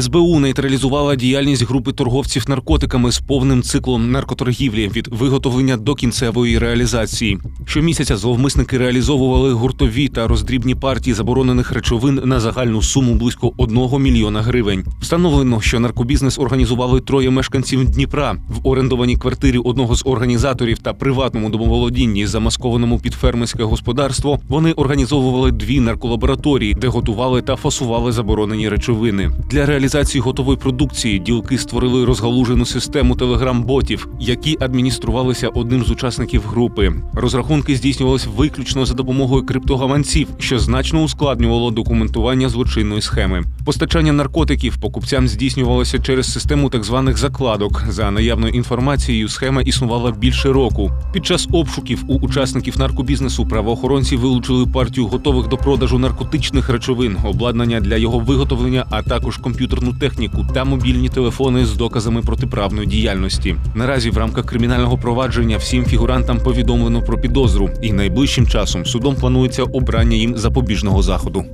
СБУ нейтралізувала діяльність групи торговців наркотиками з повним циклом наркоторгівлі від виготовлення до кінцевої реалізації. Щомісяця зловмисники реалізовували гуртові та роздрібні партії заборонених речовин на загальну суму близько 1 мільйона гривень. Встановлено, що наркобізнес організували троє мешканців Дніпра в орендованій квартирі одного з організаторів та приватному домоволодінні, замаскованому під фермерське господарство. Вони організовували дві нарколабораторії, де готували та фасували заборонені речовини. Для реалізації готової продукції ділки створили розгалужену систему телеграм-ботів, які адмініструвалися одним з учасників групи. Розрахунки здійснювалися виключно за допомогою криптогаманців, що значно ускладнювало документування злочинної схеми. Постачання наркотиків покупцям здійснювалося через систему так званих закладок. За наявною інформацією, схема існувала більше року. Під час обшуків у учасників наркобізнесу правоохоронці вилучили партію готових до продажу наркотичних речовин, обладнання для його виготовлення, а також комп'ютерну техніку та мобільні телефони з доказами протиправної діяльності. Наразі в рамках кримінального провадження всім фігурантам повідомлено про підозру, і найближчим часом судом планується обрання їм запобіжного заходу.